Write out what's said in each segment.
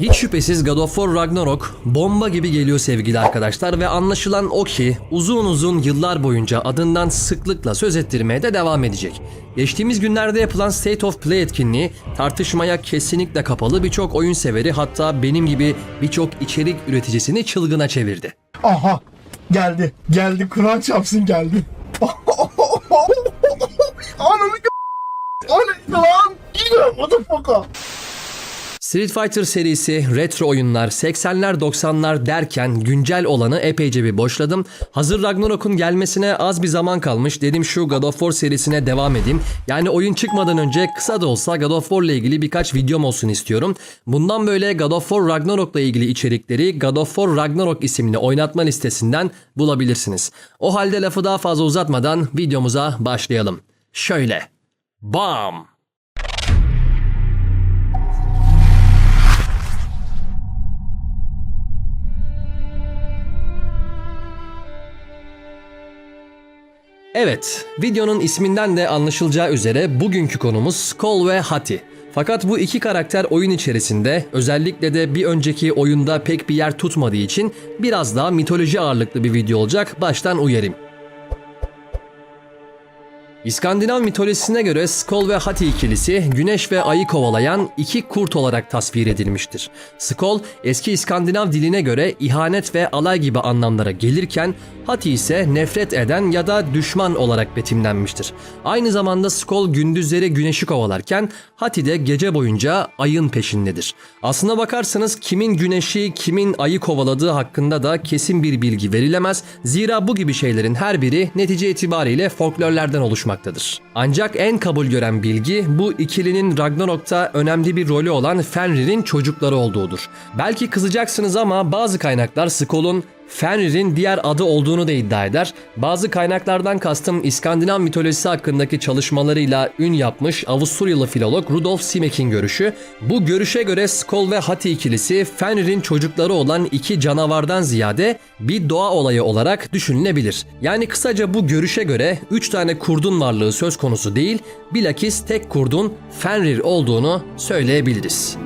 Hiç şüphesiz God of War Ragnarok bomba gibi geliyor sevgili arkadaşlar ve anlaşılan o ki uzun uzun yıllar boyunca adından sıklıkla söz ettirmeye de devam edecek. Geçtiğimiz günlerde yapılan State of Play etkinliği tartışmaya kesinlikle kapalı birçok oyun severi hatta benim gibi birçok içerik üreticisini çılgına çevirdi. Aha geldi. Geldi. Kur'an çarpsın geldi. Ananı ne lan? Yine motherfucker. Street Fighter serisi, retro oyunlar, 80'ler 90'lar derken güncel olanı epeyce bir boşladım. Hazır Ragnarok'un gelmesine az bir zaman kalmış. Dedim şu God of War serisine devam edeyim. Yani oyun çıkmadan önce kısa da olsa God of War ile ilgili birkaç videom olsun istiyorum. Bundan böyle God of War Ragnarok'la ilgili içerikleri God of War Ragnarok isimli oynatma listesinden bulabilirsiniz. O halde lafı daha fazla uzatmadan videomuza başlayalım. Şöyle. Bam! Evet, videonun isminden de anlaşılacağı üzere bugünkü konumuz Skull ve Hati. Fakat bu iki karakter oyun içerisinde özellikle de bir önceki oyunda pek bir yer tutmadığı için biraz daha mitoloji ağırlıklı bir video olacak. Baştan uyarayım. İskandinav mitolojisine göre Skoll ve Hati ikilisi güneş ve ayı kovalayan iki kurt olarak tasvir edilmiştir. Skoll eski İskandinav diline göre ihanet ve alay gibi anlamlara gelirken Hati ise nefret eden ya da düşman olarak betimlenmiştir. Aynı zamanda Skoll gündüzleri güneşi kovalarken Hati de gece boyunca ayın peşindedir. Aslına bakarsanız kimin güneşi kimin ayı kovaladığı hakkında da kesin bir bilgi verilemez. Zira bu gibi şeylerin her biri netice itibariyle folklorlerden oluşmaktadır. Ancak en kabul gören bilgi bu ikilinin Ragnarok'ta önemli bir rolü olan Fenrir'in çocukları olduğudur. Belki kızacaksınız ama bazı kaynaklar Skoll'un Fenrir'in diğer adı olduğunu da iddia eder. Bazı kaynaklardan kastım İskandinav mitolojisi hakkındaki çalışmalarıyla ün yapmış Avusturyalı filolog Rudolf Simek'in görüşü. Bu görüşe göre Skoll ve Hati ikilisi Fenrir'in çocukları olan iki canavardan ziyade bir doğa olayı olarak düşünülebilir. Yani kısaca bu görüşe göre 3 tane kurdun varlığı söz konusu değil, bilakis tek kurdun Fenrir olduğunu söyleyebiliriz.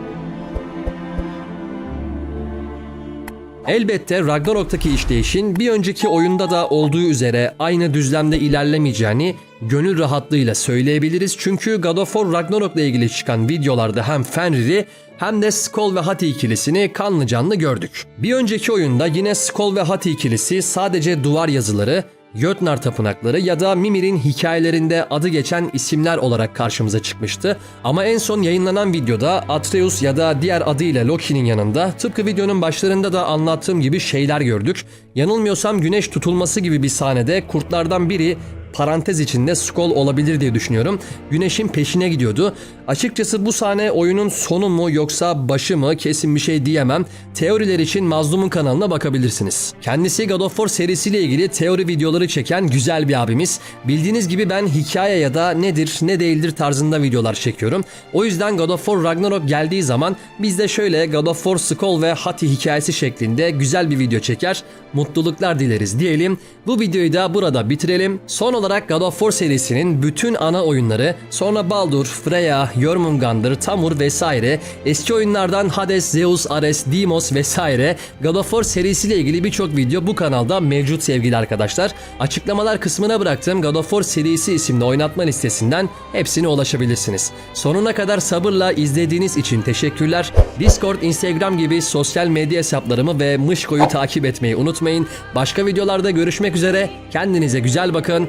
Elbette Ragnarok'taki işleyişin bir önceki oyunda da olduğu üzere aynı düzlemde ilerlemeyeceğini gönül rahatlığıyla söyleyebiliriz. Çünkü God of War Ragnarok'la ilgili çıkan videolarda hem Fenrir'i hem de Skoll ve Hati ikilisini kanlı canlı gördük. Bir önceki oyunda yine Skoll ve Hati ikilisi sadece duvar yazıları, Jötnar tapınakları ya da Mimir'in hikayelerinde adı geçen isimler olarak karşımıza çıkmıştı. Ama en son yayınlanan videoda Atreus ya da diğer adıyla Loki'nin yanında tıpkı videonun başlarında da anlattığım gibi şeyler gördük. Yanılmıyorsam güneş tutulması gibi bir sahnede kurtlardan biri parantez içinde Skoll olabilir diye düşünüyorum. Güneşin peşine gidiyordu. Açıkçası bu sahne oyunun sonu mu yoksa başı mı kesin bir şey diyemem. Teoriler için Mazlum'un kanalına bakabilirsiniz. Kendisi God of War serisiyle ilgili teori videoları çeken güzel bir abimiz. Bildiğiniz gibi ben hikaye ya da nedir ne değildir tarzında videolar çekiyorum. O yüzden God of War Ragnarok geldiği zaman biz de şöyle God of War Skoll ve Hati hikayesi şeklinde güzel bir video çeker. Mutluluklar dileriz diyelim. Bu videoyu da burada bitirelim. Son olarak God of War serisinin bütün ana oyunları, sonra Baldur, Freya, Jormungandr, Tamur vesaire, eski oyunlardan Hades, Zeus, Ares, Deimos vesaire God of War serisiyle ilgili birçok video bu kanalda mevcut sevgili arkadaşlar. Açıklamalar kısmına bıraktığım God of War serisi isimli oynatma listesinden hepsine ulaşabilirsiniz. Sonuna kadar sabırla izlediğiniz için teşekkürler. Discord, Instagram gibi sosyal medya hesaplarımı ve Mışko'yu takip etmeyi unutmayın. Başka videolarda görüşmek üzere. Kendinize güzel bakın.